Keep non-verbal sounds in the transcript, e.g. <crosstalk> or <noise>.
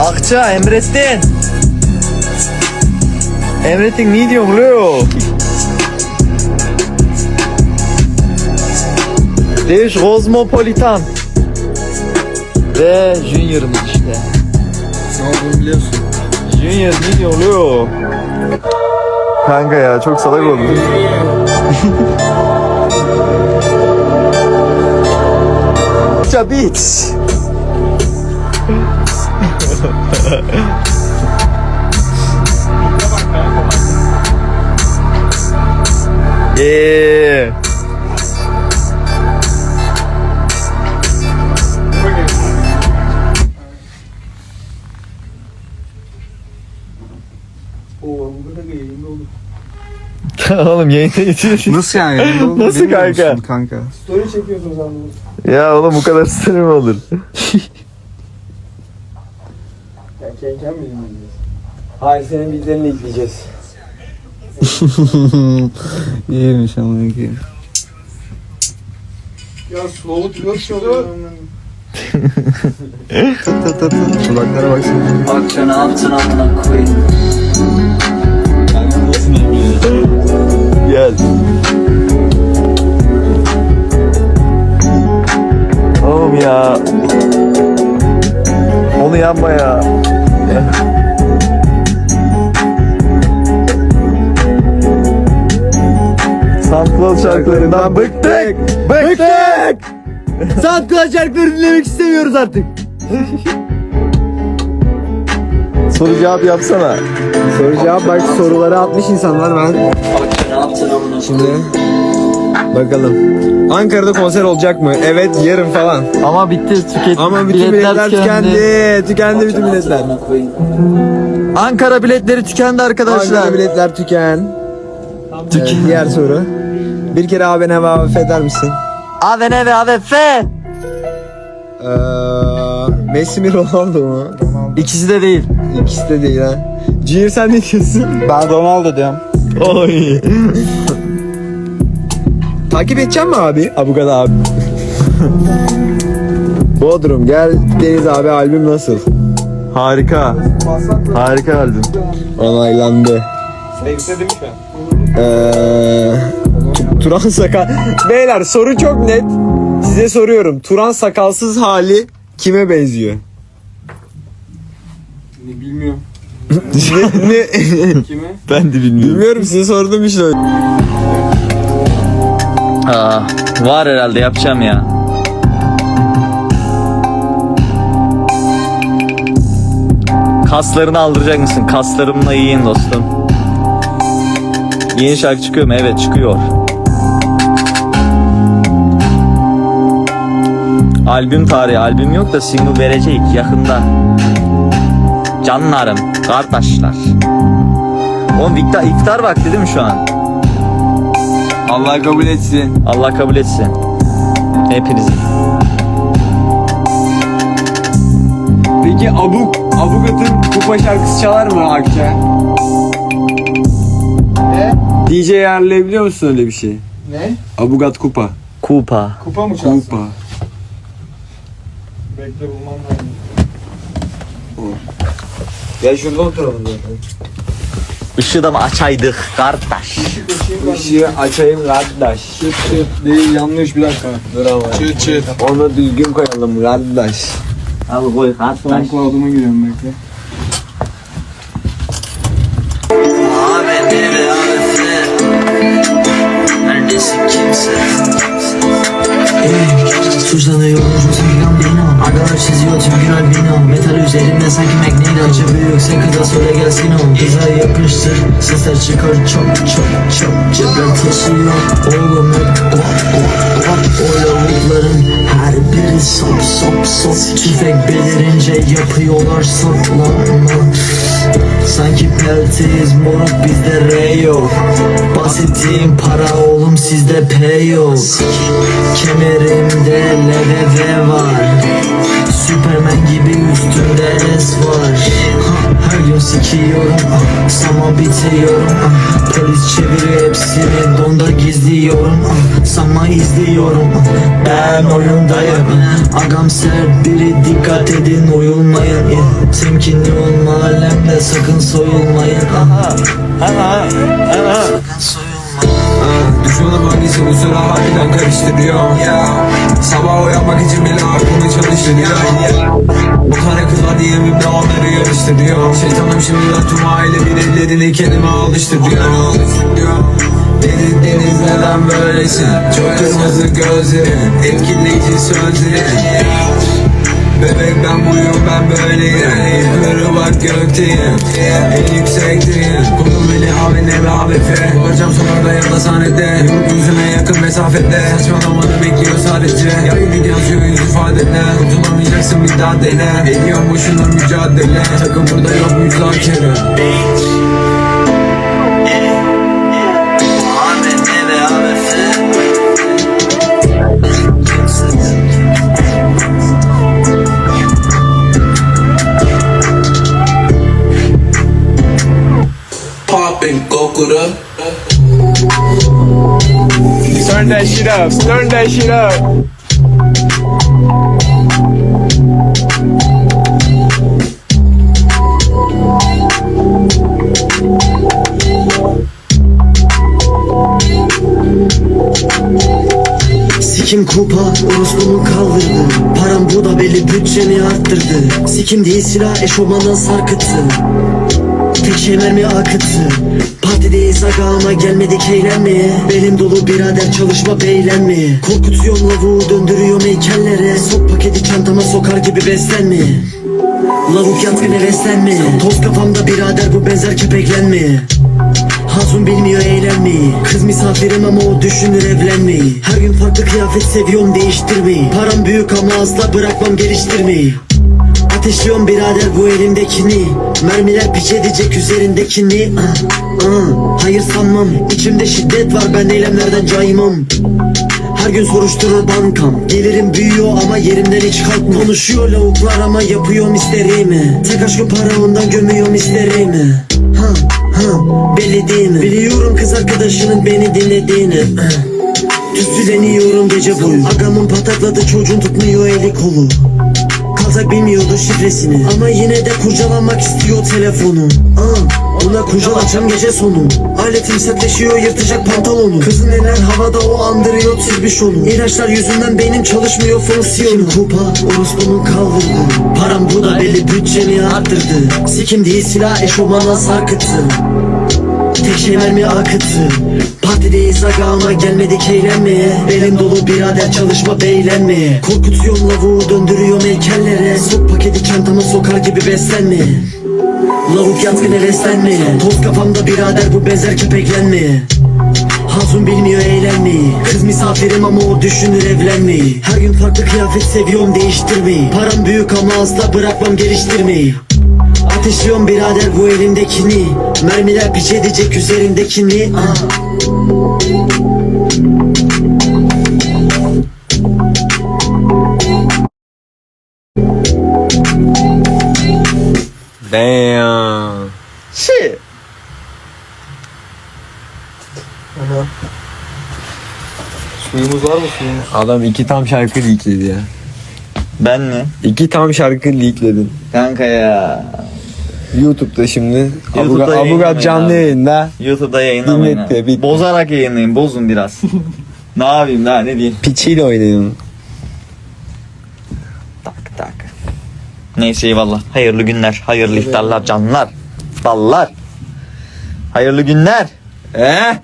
Akça Emrettin. Emrettin ne diyorsun Leo? Deviş Kozmopolitan. Ve Junior'ımız işte. Ne olduğunu biliyorsun. Junior ne diyor Leo? Kanka ya çok salak oldu. Akça Beats. Yayında <laughs> olur. Oğlum yayında yetişir. Nasıl yani yayında? <laughs> Nasıl Bilmiyor kanka? musun kanka? Story çekiyorsun sandım. Ya oğlum bu kadar sinir mi olur? <laughs> Ya kenken mi dinleyeceğiz? Hayır senin bilgilerini ekleyeceğiz. <laughs> İyiymiş ama iyi. Ya slow twerk çalıyor. Tut tut tut tut. Kulaklara baksana. Akçanı altın amına koyayım. Gel. Oğlum ya. Onu yapma ya. SoundCloud şarkılarından bıktık. Bıktık. SoundCloud <laughs> şarkıları dinlemek istemiyoruz artık. Soru cevap yapsana. Soru cevap bak soruları atmış insanlar ben. Şimdi. Bakalım. Ankara'da konser olacak mı? Evet yarın falan. Ama bitti tüket. Ama bütün biletler, tükendi. Tükendi bütün biletler. Ankara biletleri tükendi arkadaşlar. Ankara biletler tüken. Evet, diğer soru. Bir kere abi ne var eder misin? AVN ve AVF. Ee, Messi mi Ronaldo mu? İkisi de değil. İkisi de değil ha. Junior sen ne diyorsun? Ben Ronaldo diyorum. Oy. Takip edeceğim mi abi? Abugat abi. <laughs> Bodrum gel Deniz abi albüm nasıl? Harika. Harika albüm. Onaylandı. Ee, Turan sakal. Beyler soru çok net. Size soruyorum. Turan sakalsız hali kime benziyor? Ne bilmiyorum. <laughs> ne, ne? Kime? Ben de bilmiyorum. Bilmiyorum size sordum işte. Aa, var herhalde yapacağım ya. Kaslarını aldıracak mısın? Kaslarımla yiyin dostum. Yeni şarkı çıkıyor mu? Evet çıkıyor. Albüm tarihi. Albüm yok da single verecek yakında. Canlarım, kardeşler. Oğlum iftar, iftar vakti değil mi şu an? Allah kabul etsin. Allah kabul etsin. Hepinizin. Peki Abuk, Abukat'ın kupa şarkısı çalar mı Akça? Ne? DJ ayarlayabiliyor musun öyle bir şey? Ne? Abugat kupa. Kupa. Kupa mı çalsın? Kupa. Bekle bulmam lazım. Gel şurada oturalım zaten. Işığı da mı açaydık kardeş? Işığı açayım kardeş. Çıt çıt değil yanlış bir dakika. Dur ama. Çıt çıt. Onu düzgün koyalım kardeş. Al koy kardeş. SoundCloud'uma giriyorum bekle. Neredesin kimse? Suçlanıyorum Benim Agalar çiziyor tüm gün albino Metal üzerinde sanki Magneto Acı büyükse kıza söyle gelsin o Kıza yapıştır Sesler çıkar. Çok çok çok Cepler taşıyor. Oğlum hep guap guap guap O lavukların her biri sop sop sop Tüfek belirince yapıyorlar saklanma Sanki peltiyiz moruk bizde R yok. Bahsettiğim para oğlum sizde P yok. Kemerimde LVV var. Superman gibi üstümde S var. Her gün sikiyorum ah, Sama bitiyorum çeviriyor hepsini Donda gizliyorum. Sama izliyorum. Ben oyundayım Agam sert biri dikkat edin uyulmayın. Temkinli olma alemde sakın soyulmayın ah. Sakın soyulmayın Hangisi bu sıra harbiden karıştırıyor. Sabah uyanmak için bile aklımı çalıştırıyor. Bu kara kızlar diyemimde onları yarıştırıyor. Şeytanım şimdiden tüm aile bireylerini kendime alıştırıyor. Deniz deniz neden böylesin Çok kırmızı gözlerin Etkileyici sözlerin Bebek ben buyum ben böyleyim. Yukarı bak gökteyim. En yüksekteyim. Konum beni abi ne be ABF Varacağım sonunda yanında sahnede. Yurt yüzüme yakın mesafede. Saçmalamanı bekliyor sadece. Yayın yazıyor yüz ifadene. Kurtulamayacaksın bir daha dene. Ediyorum boşuna mücadele. Takım burada yok müzakere Ahmet Turn that shit up. Turn that shit up. Sikim kupa orospumu kaldırdı Param bu da belli bütçeni arttırdı Sikim değil silah eşofmandan sarkıttı Tek şey mermi akıttı Partideyiz aga ama gelmedik eğlenmeye Belim dolu birader çalışma beylenmeye Korkutuyorum lavuğu döndürüyorum heykellere Sok paketi çantama sokar gibi beslenmeye Lavuk yatkın heveslenmeye Toz kafamda birader bu benzer kepeklenmeye Hatun bilmiyor eğlenmeyi Kız misafirim ama o düşünür evlenmeyi Her gün farklı kıyafet seviyorum değiştirmeyi Param büyük ama asla bırakmam geliştirmeyi Ateşliyorum birader bu elimdekini. Mermiler piç edecek üzerindekini. Ah, ah, Hayır sanmam İçimde şiddet var ben eylemlerden caymam. Her gün soruşturur bankam. Gelirim büyüyor ama yerimden hiç kalkmam. Konuşuyor lavuklar ama yapıyorum isterimi Tek aşkım para ondan gömüyorum isterimi Ha ha. Belli değil mi Biliyorum kız arkadaşının beni dinlediğini. Tüsüleniyorum gece boyu. Agamın patakladı çocuğun tutmuyor eli kolu Kaltak bilmiyordu şifresini. Ama yine de kurcalamak istiyor telefonu. Aa, Ona kurcalatacağım gece sonu. Aletim sertleşiyor yırtacak pantolonu. Kızın eller havada o andırıyor tirbişonu İlaçlar yüzünden beynim çalışmıyor fonksiyonu. Kupa orospunun kaldırdı Param bu da belli bütçemi arttırdı. Sikim değil silah eşofmana sarkıttı Tek şey mermi akıttı Partideyiz aga ama gelmedik eğlenmeye Belim dolu birader çalışma beylenmeye Korkutuyorum lavuğu döndürüyorum heykellere Sok paketi çantama sokar gibi beslenmeye Lavuk yatkın heveslenmeye Toz kafamda birader bu benzer kepeklenmeye Hatun bilmiyor eğlenmeyi. Kız misafirim ama o düşünür evlenmeyi. Her gün farklı kıyafet seviyorum değiştirmeyi. Param büyük ama asla bırakmam geliştirmeyi Ateşliyorum birader bu elimdekini Mermiler piç edecek üzerindekini ah. Damn. Shit. Suyumuz var mı suyumuz? Adam iki tam şarkı leakledi ya. Ben mi? İki tam şarkı leakledin. Kanka ya. YouTube'da şimdi YouTube'da Abuga, yayınlamayın Abuga canlı abi. yayında YouTube'da yayınlamayın. Dinletti, abi. bitti. Bozarak yayınlayın. Bozun biraz. <laughs> ne yapayım daha ne diyeyim? piçiyle oynayın. Tak tak. Neyse eyvallah. Hayırlı günler. Hayırlı iftarlar canlar. Ballar. Hayırlı günler. Eh?